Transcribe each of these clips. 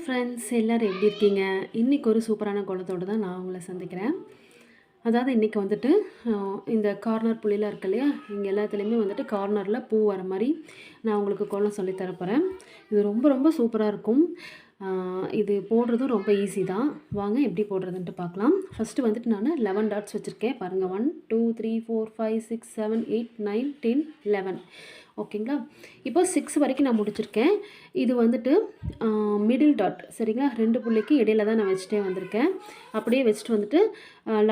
Friends எல்லோரும் எப்படி இருக்கீங்க? இன்றைக்கி ஒரு சூப்பரான குளத்தோடு தான் நான் உங்களை சந்திக்கிறேன். அதாவது இன்றைக்கி வந்துட்டு இந்த கார்னர் புள்ளிலாம் இருக்கு இல்லையா? இங்கே எல்லாத்துலேயுமே வந்துட்டு கார்னரில் பூ வர மாதிரி நான் உங்களுக்கு கோலம் சொல்லி தரப்போகிறேன் இது ரொம்ப ரொம்ப சூப்பராக இருக்கும். இது போடுறதும் ரொம்ப ஈஸி தான். வாங்க எப்படி போடுறதுன்ட்டு பார்க்கலாம். ஃபஸ்ட்டு வந்துட்டு நான் லெவன் டாட்ஸ் வச்சுருக்கேன். பாருங்கள் one two three four five six seven eight nine ten eleven ஓகேங்களா? இப்போ சிக்ஸ் வரைக்கும் நான் முடிச்சிருக்கேன். இது வந்துட்டு மிடில் டாட் சரிங்களா? ரெண்டு புள்ளிக்கு இடையில தான் நான் வச்சுட்டே வந்திருக்கேன். அப்படியே வச்சுட்டு வந்துட்டு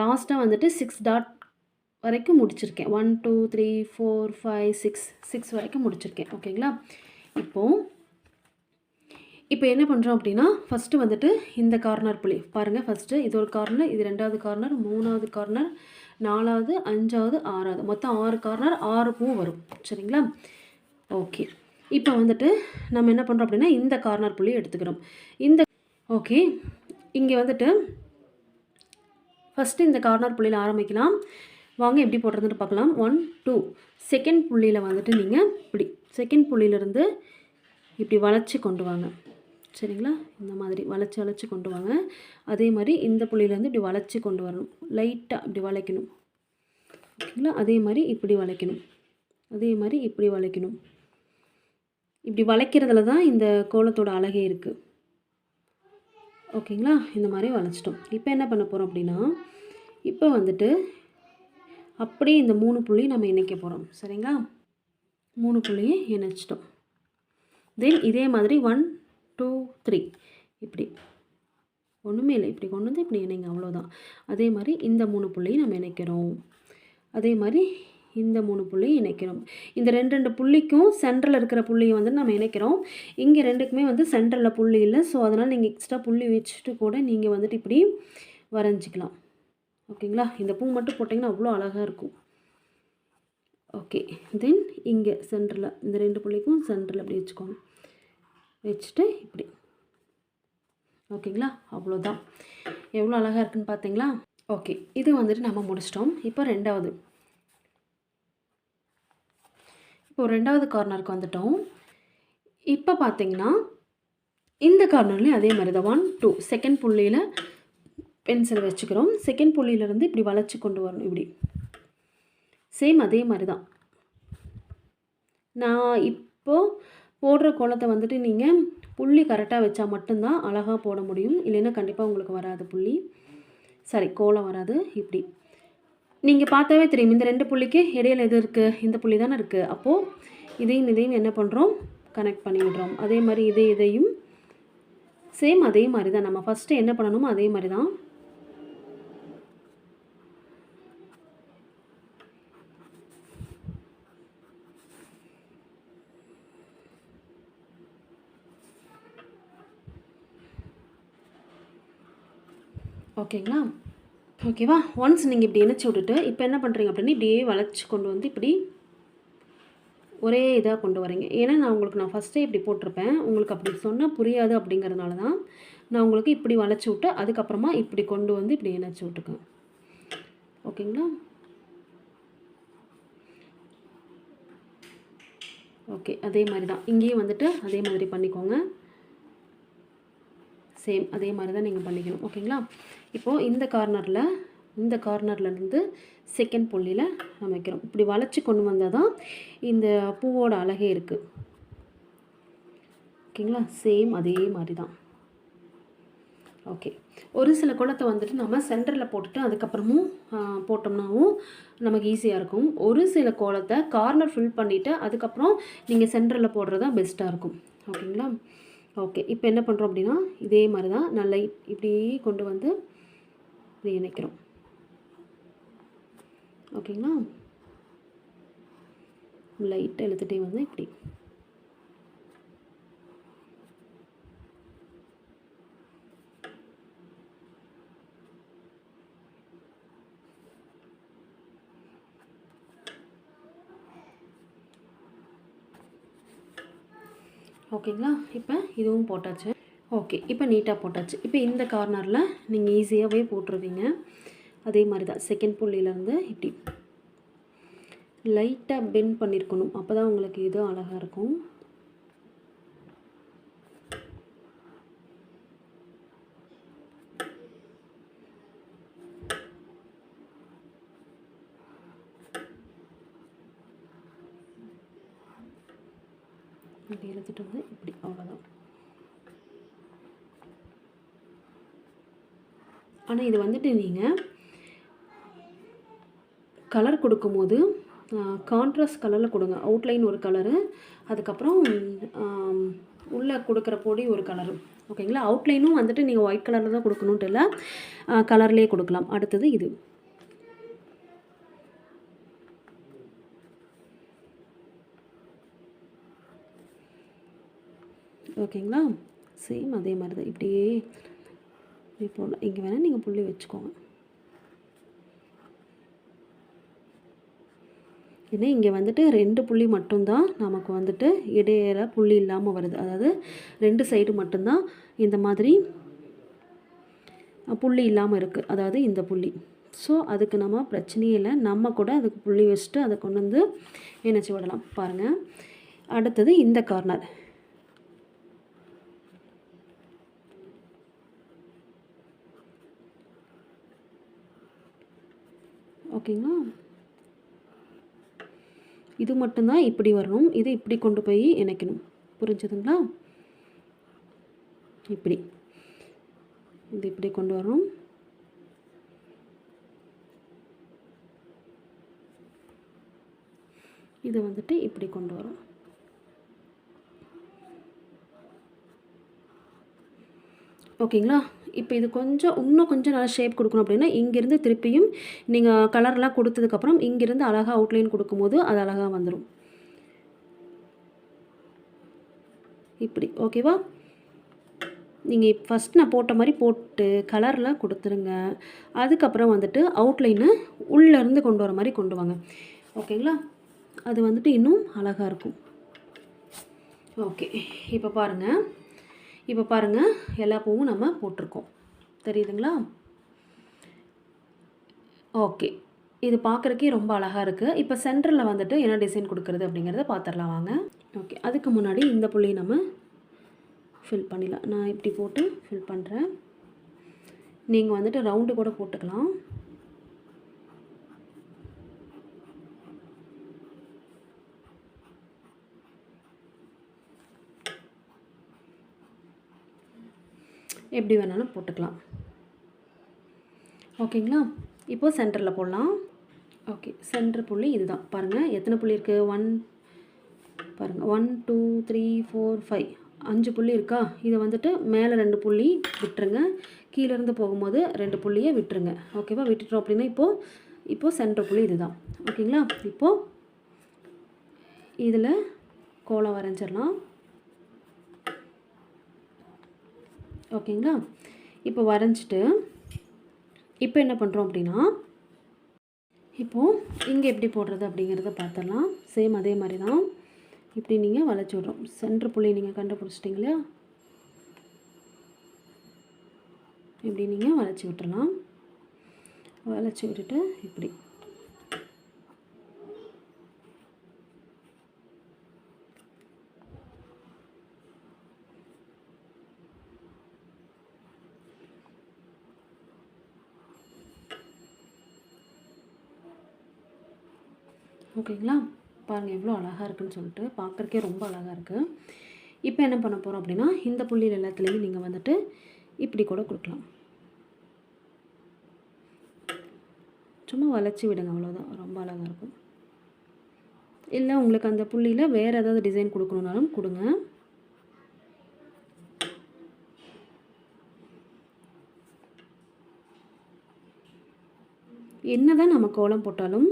லாஸ்ட்டாக வந்துட்டு சிக்ஸ் டாட் வரைக்கும் முடிச்சிருக்கேன். One two three four five six six வரைக்கும் முடிச்சிருக்கேன். ஓகேங்களா? இப்போது இப்போ என்ன பண்ணுறோம் அப்படின்னா ஃபஸ்ட்டு வந்துட்டு இந்த கார்னர் புள்ளி. பாருங்கள் ஃபஸ்ட்டு இது ஒரு கார்னர் இது ரெண்டாவது கார்னர் மூணாவது கார்னர் நாலாவது அஞ்சாவது ஆறாவது. மொத்தம் ஆறு கார்னர் ஆறு பூ வரும். சரிங்களா? ஓகே. இப்போ வந்துட்டு நம்ம என்ன பண்ணுறோம் அப்படின்னா இந்த கார்னர் புள்ளி எடுத்துக்கிறோம். இந்த ஓகே. இங்கே வந்துட்டு ஃபஸ்ட்டு இந்த கார்னர் புள்ளியில் ஆரம்பிக்கலாம். வாங்க எப்படி போடுறதுன்னு பார்க்கலாம். ஒன் டூ செகண்ட் புள்ளியில் வந்துட்டு நீங்கள் இப்படி செகண்ட் புள்ளியிலேருந்து இப்படி வளைச்சி கொண்டு வாங்க. சரிங்களா? இந்த மாதிரி வளைச்சி வளைச்சி கொண்டு வாங்க. அதே மாதிரி இந்த புள்ளியிலேருந்து இப்படி வளைச்சி கொண்டு வரணும். லைட்டாக இப்படி வளைக்கணும். ஓகேங்களா அதே மாதிரி இப்படி வளைக்கணும். அதே மாதிரி இப்படி வளைக்கணும். இப்படி வளைக்கிறதுல தான் இந்த கோலத்தோட அழகே இருக்குது ஓகேங்களா? இந்த மாதிரி வளைச்சிட்டோம். இப்போ என்ன பண்ண போகிறோம் அப்படின்னா இப்போ வந்துட்டு அப்படியே இந்த மூணு புள்ளி நம்ம இணைக்க போகிறோம் சரிங்களா? மூணு புள்ளியை இணைச்சிட்டோம். தென் இதே மாதிரி ஒன் டூ த்ரீ இப்படி. ஒன்றுமே இல்லை. இப்படி கொண்டு வந்து இப்படி இணைங்க. அவ்வளோதான் அதே மாதிரி இந்த மூணு புள்ளியை நம்ம இணைக்கிறோம். அதே மாதிரி இந்த மூணு புள்ளியும் இணைக்கிறோம் இந்த ரெண்டு ரெண்டு புள்ளிக்கும் சென்ட்ரலில் இருக்கிற புள்ளியை வந்து நம்ம இணைக்கிறோம். இங்கே ரெண்டுக்குமே வந்து சென்ட்ரலில் புள்ளி இல்லை. ஸோ அதனால் நீங்கள் எக்ஸ்ட்ரா புள்ளி வச்சுட்டு கூட நீங்கள் வந்துட்டு இப்படி வரைஞ்சிக்கலாம். ஓகேங்களா? இந்த பூ மட்டும் போட்டிங்கன்னா அவ்வளோ அழகாக இருக்கும். ஓகே. தென் இங்கே சென்டரில் இந்த ரெண்டு புள்ளிக்கும் சென்டரில் அப்படி வச்சுக்கோங்க. வச்சுட்டு இப்படி. ஓகேங்களா? அவ்வளோதான். எவ்வளோ அழகாக இருக்குன்னு பார்த்தீங்களா? ஓகே. இது வந்துட்டு நம்ம முடிச்சிட்டோம். இப்போ ரெண்டாவது. இப்போ ரெண்டாவது கார்னருக்கு வந்துட்டோம். இப்போ பார்த்தீங்கன்னா இந்த கார்னர்லேயும் அதே மாதிரி தான். ஒன் டூ செகண்ட் புள்ளியில் பென்சில் வச்சுக்கிறோம். செகண்ட் புள்ளியிலேருந்து இப்படி வளைச்சி கொண்டு வரணும் இப்படி. சேம் அதே மாதிரி தான். நான் இப்போது போடுற கோலத்தை வந்துட்டு நீங்கள் புள்ளி கரெக்டாக வச்சா மட்டும்தான் அழகாக போட முடியும். இல்லைன்னா கண்டிப்பாக உங்களுக்கு வராது புள்ளி. சரி கோலம் வராது. இப்படி. நீங்கள் பார்த்தாவே தெரியும். இந்த ரெண்டு புள்ளிக்கு இடையில் எது இருக்குது இந்த புள்ளி தானே இருக்குது அப்போது இதையும் இதையும் என்ன பண்ணுறோம் கனெக்ட் பண்ணி விடுறோம். அதே மாதிரி இதே இதையும் சேம் அதே மாதிரி தான். நம்ம ஃபஸ்ட்டு என்ன பண்ணணுமோ அதே மாதிரி தான். ஓகேங்களா ஓகேவா? ஒன்ஸ் நீங்கள் இப்படி இணைச்சி விட்டுட்டு இப்போ என்ன பண்ணுறீங்க அப்படின்னு இப்படியே வளைச்சி கொண்டு வந்து இப்படி ஒரே இதாக கொண்டு வரீங்க. ஏன்னா நான் உங்களுக்கு நான் ஃபஸ்ட்டே இப்படி போட்டிருப்பேன். உங்களுக்கு அப்படி சொன்னால் புரியாது அப்படிங்கிறதுனால தான் நான் உங்களுக்கு இப்படி வளைச்சி விட்டு அதுக்கப்புறமா இப்படி கொண்டு வந்து இப்படி இணைச்சி விட்டுக்கேன் ஓகேங்களா? ஓகே அதே மாதிரி தான் இங்கேயும் வந்துட்டு அதே மாதிரி பண்ணிக்கோங்க. சேம் அதே மாதிரி தான் நீங்கள் பண்ணிக்கணும். ஓகேங்களா? இப்போது இந்த கார்னரில் இந்த கார்னர்லேருந்து செகண்ட் புள்ளியில் நம்ம வைக்கிறோம். இப்படி வளைச்சி கொண்டு வந்தால் தான் இந்த பூவோட அழகே இருக்குது ஓகேங்களா? சேம் அதே மாதிரி தான் ஓகே ஒரு சில குளத்தை வந்துட்டு நம்ம சென்டரில் போட்டுட்டு அதுக்கப்புறமும் போட்டோம்னாவும் நமக்கு ஈஸியாக இருக்கும். ஒரு சில கோலத்தை கார்னர் ஃபில் பண்ணிவிட்டு அதுக்கப்புறம் நீங்கள் சென்டரில் போடுறது தான் பெஸ்ட்டாக இருக்கும். ஓகேங்களா? ஓகே இப்போ என்ன பண்ணுறோம் அப்படின்னா இதே மாதிரி தான் நல்லா இப்படி கொண்டு வந்து நினைக்கிறோம். ஓகேங்களா லைட்டாக எழுத்துட்டே வந்து இப்படி. ஓகேங்களா இப்போ இதுவும் போட்டாச்சு. ஓகே இப்போ நீட்டாக போட்டாச்சு. இப்போ இந்த கார்னரில் நீங்கள் ஈஸியாகவே போட்டுருவீங்க. அதே மாதிரி தான் செகண்ட் புள்ளியிலேருந்து இப்படி லைட்டாக பென் பண்ணியிருக்கணும் அப்போ தான் உங்களுக்கு இது அழகாக இருக்கும். இப்படி எழுதிட்டு வந்து இப்படி அவ்வளோதான் ஆனால் இது வந்துட்டு நீங்கள் கலர் கொடுக்கும்போது கான்ட்ராஸ்ட் கலரில் கொடுங்க. அவுட்லைன் ஒரு கலரு அதுக்கப்புறம் உள்ளே கொடுக்குற பொடி ஒரு கலரு ஓகேங்களா அவுட்லைனும் வந்துட்டு நீங்கள் ஒயிட் கலரில் தான் கொடுக்கணுன்ட்டு இல்லை கலர்லேயே கொடுக்கலாம். அடுத்தது இது. ஓகேங்களா சேம் அதே மாதிரி தான். இப்படியே இப்படி போடலாம் இங்கே வேணால் நீங்கள் புள்ளி வச்சுக்கோங்க. ஏன்னா இங்கே வந்துட்டு ரெண்டு புள்ளி மட்டும்தான் நமக்கு வந்துட்டு இடையில புள்ளி இல்லாமல் வருது. அதாவது ரெண்டு சைடு மட்டும்தான் இந்த மாதிரி புள்ளி இல்லாமல் இருக்குது அதாவது இந்த புள்ளி. ஸோ அதுக்கு நம்ம பிரச்சனையே இல்லை. நம்ம கூட அதுக்கு புள்ளி வச்சுட்டு அதை கொண்டு வந்து இணைச்சி விடலாம். பாருங்கள் அடுத்தது இந்த கார்னர் ஓகேங்களா? இது மட்டும்தான் இப்படி வரணும். இது இப்படி கொண்டு போய் இணைக்கணும். புரிஞ்சுதுங்களா? இப்படி. இது இப்படி கொண்டு வரணும். இதை வந்துட்டு இப்படி கொண்டு வரும் ஓகேங்களா? இப்போ இது கொஞ்சம் இன்னும் கொஞ்சம் நல்லா ஷேப் கொடுக்கணும் அப்படின்னா இங்கேருந்து திருப்பியும் நீங்கள் கலர்லாம் கொடுத்ததுக்கப்புறம் இங்கேருந்து அழகாக அவுட்லைன் கொடுக்கும்போது அது அழகாக வந்துடும் இப்படி ஓகேவா நீங்கள் ஃபஸ்ட் நான் போட்ட மாதிரி போட்டு கலர்லாம் கொடுத்துருங்க. அதுக்கப்புறம் வந்துட்டு அவுட்லைனை உள்ளேருந்து கொண்டு வர மாதிரி கொண்டு வாங்க. ஓகேங்களா அது வந்துட்டு இன்னும் அழகாக இருக்கும். ஓகே இப்போ பாருங்கள் இப்போ பாருங்கள் எல்லா பூவும் நம்ம போட்டிருக்கோம். தெரியுதுங்களா? ஓகே. இது பார்க்குறக்கே ரொம்ப அழகாக இருக்குது இப்போ சென்டரில் வந்துட்டு என்ன டிசைன் கொடுக்குறது அப்படிங்கிறத பார்த்துடலாம் வாங்க. ஓகே அதுக்கு முன்னாடி இந்த புள்ளியை நம்ம ஃபில் பண்ணிடலாம். நான் இப்படி போட்டு ஃபில் பண்ணுறேன் நீங்கள் வந்துட்டு ரவுண்டு கூட போட்டுக்கலாம். எப்படி வேணாலும் போட்டுக்கலாம். ஓகேங்களா? இப்போ சென்டரில் போடலாம். ஓகே சென்டர் புள்ளி இதுதான். பாருங்கள் எத்தனை புள்ளி இருக்குது ஒன் பாருங்கள் one two three four five அஞ்சு புள்ளி இருக்கா? இதை வந்துட்டு மேலே ரெண்டு புள்ளி விட்டுருங்க. கீழேருந்து போகும்போது ரெண்டு புள்ளியை விட்டுருங்க. ஓகேவா? விட்டுட்டோம் அப்படின்னா இப்போது இப்போது சென்டர் புள்ளி இதுதான். ஓகேங்களா? இப்போது இதில் கோலம் வரைஞ்சிடலாம். ஓகேங்களா? இப்போ வரைஞ்சிட்டு இப்போ என்ன பண்ணுறோம் அப்படின்னா இப்போது இங்கே எப்படி போடுறது அப்படிங்கிறத பார்த்துடலாம். சேம் அதே மாதிரி தான். இப்படி நீங்கள் வளைச்சி விட்றோம். சென்ட்ரு புள்ளி நீங்கள் கண்டுபிடிச்சிட்டிங்களா? இப்படி நீங்கள் வளைச்சி விட்டுடலாம். வளைச்சி விட்டுட்டு இப்படி. ஓகேங்களா? பாருங்கள் எவ்வளோ அழகாக இருக்குன்னு சொல்லிட்டு பார்க்குறக்கே ரொம்ப அழகாக இருக்குது இப்போ என்ன பண்ண போகிறோம் அப்படின்னா இந்த புள்ளியில் எல்லாத்துலேயும் நீங்கள் வந்துட்டு இப்படி கூட கொடுக்கலாம். சும்மா வளைச்சி விடுங்க அவ்வளோதான் ரொம்ப அழகாக இருக்கும். இல்லை உங்களுக்கு அந்த புள்ளியில் வேறு ஏதாவது டிசைன் கொடுக்கணுன்னாலும் கொடுங்க. என்னதான் நம்ம கோலம் போட்டாலும்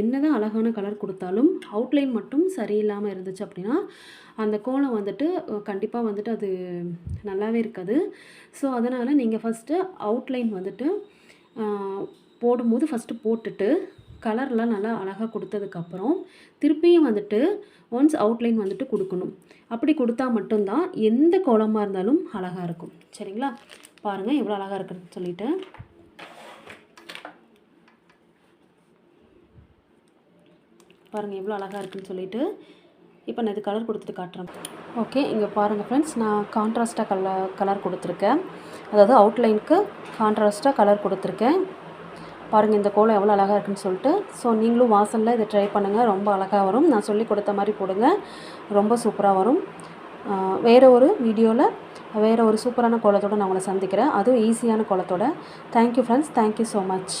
என்னதான் அழகான கலர் கொடுத்தாலும் அவுட்லைன் மட்டும் சரியில்லாமல் இருந்துச்சு அப்படின்னா அந்த கோலம் வந்துட்டு கண்டிப்பாக வந்துட்டு அது நல்லாவே இருக்காது. ஸோ அதனால் நீங்கள் ஃபஸ்ட்டு அவுட்லைன் வந்துட்டு போடும்போது ஃபஸ்ட்டு போட்டுட்டு கலர்லாம் நல்லா அழகாக கொடுத்ததுக்கப்புறம் திருப்பியும் வந்துட்டு ஒன்ஸ் அவுட்லைன் வந்துட்டு கொடுக்கணும். அப்படி கொடுத்தா மட்டும்தான் எந்த கோலமாக இருந்தாலும் அழகாக இருக்கும். சரிங்களா? பாருங்கள் எவ்வளோ அழகாக இருக்குன்னு சொல்லிவிட்டு பாருங்கள் எவ்வளோ அழகாக இருக்குன்னு சொல்லிட்டு. இப்போ நான் இது கலர் கொடுத்துட்டு காட்டுறேன். ஓகே இங்கே பாருங்கள் ஃப்ரெண்ட்ஸ் நான் கான்ட்ராஸ்ட்டாக கலர் கலர் கொடுத்துருக்கேன். அதாவது அவுட்லைனுக்கு கான்ட்ராஸ்ட்டாக கலர் கொடுத்துருக்கேன். பாருங்கள் இந்த கோலம் எவ்வளோ அழகாக இருக்குன்னு சொல்லிட்டு. ஸோ நீங்களும் வாசலில் இதை ட்ரை பண்ணுங்கள் ரொம்ப அழகாக வரும். நான் சொல்லி கொடுத்த மாதிரி போடுங்க. ரொம்ப சூப்பராக வரும். வேறு ஒரு வீடியோவில் வேறு ஒரு சூப்பரான கோலத்தோடு நான் உங்களை சந்திக்கிறேன். அதுவும் ஈஸியான கோலத்தோட. Thank you friends thank you so much